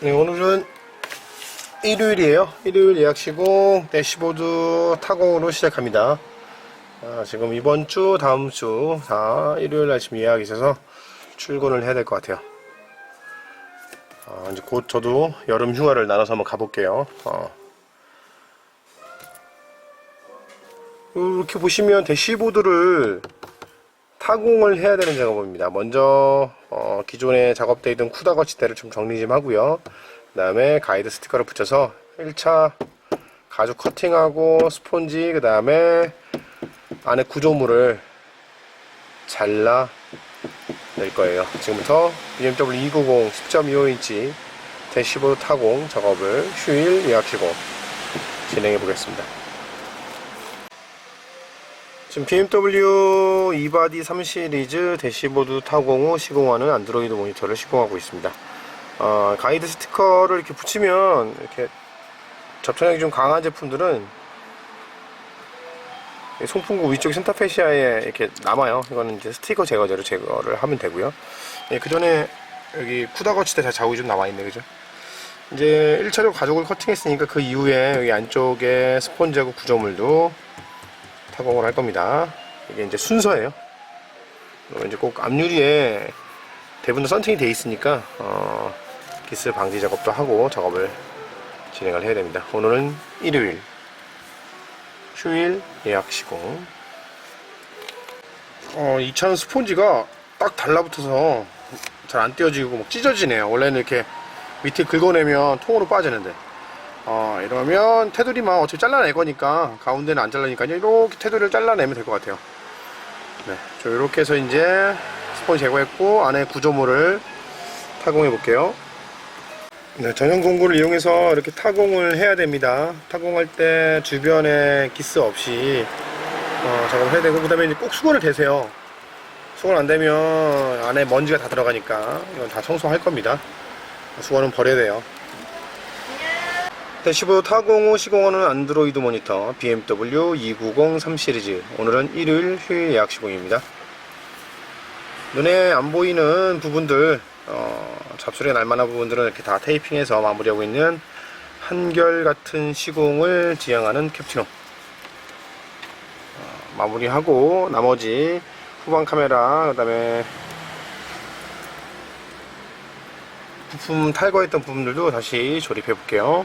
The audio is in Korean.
네, 오늘은 일요일이에요. 일요일 예약 시공 대시보드 타공으로 시작합니다. 아, 지금 이번 주, 다음 주, 다 일요일 아침 예약이 있어서 출근을 해야 될 것 같아요. 아, 이제 곧 저도 여름 휴가를 나눠서 한번 가볼게요. 어. 이렇게 보시면 대시보드를 타공을 해야 되는 작업입니다. 먼저 어, 기존에 작업되어 있던 쿠다 거치대를 좀 정리 좀 하고요. 그 다음에 가이드 스티커를 붙여서 1차 가죽 커팅하고 스폰지 그 다음에 안에 구조물을 잘라 낼 거예요. 지금부터 BMW 290 10.25인치 대시보드 타공 작업을 휴일 예약 시공 진행해 보겠습니다. 지금 BMW 이바디 3 시리즈 대시보드 타공 후 시공하는 안드로이드 모니터를 시공하고 있습니다. 어, 가이드 스티커를 이렇게 붙이면 이렇게 접착력이 좀 강한 제품들은 이 송풍구 위쪽 센터페시아에 이렇게 남아요. 이거는 이제 스티커 제거제로 제거를 하면 되고요. 예, 그 전에 여기 쿠다거치대 다 자국이 좀 남아 있네, 그죠? 이제 1차로 가죽을 커팅했으니까 그 이후에 여기 안쪽에 스펀지하고 구조물도 타공을 할 겁니다. 이게 이제 순서예요. 이제 꼭 앞유리에 대부분 다 썬팅이 돼 있으니까 어, 기스 방지 작업도 하고 작업을 진행을 해야 됩니다. 오늘은 일요일, 휴일 예약 시공. 어, 2차는 스폰지가 딱 달라붙어서 잘 안 떼어지고 막 찢어지네요. 원래는 이렇게 밑에 긁어내면 통으로 빠지는데. 어, 이러면 테두리만 어차피 잘라낼 거니까 가운데는 안 잘라니까 이렇게 테두리를 잘라내면 될 것 같아요. 네, 저 이렇게 해서 이제 스폰지 제거했고 안에 구조물을 타공해 볼게요. 네, 전용 공구를 이용해서 이렇게 타공을 해야 됩니다. 타공할 때 주변에 기스 없이 어, 작업을 해야 되고 그 다음에 꼭 수건을 대세요. 수건 안 대면 안에 먼지가 다 들어가니까 이건 다 청소할 겁니다. 수건은 버려야 돼요. 대시보드 타공 후 시공하는 안드로이드 모니터 BMW 290 3 시리즈. 오늘은 일요일 휴일 예약 시공입니다. 눈에 안 보이는 부분들 어, 잡소리가 날 만한 부분들은 이렇게 다 테이핑해서 마무리하고 있는 한결같은 시공을 지향하는 캡티노 어, 마무리하고 나머지 후방 카메라 그 다음에 부품 탈거했던 부분들도 다시 조립해 볼게요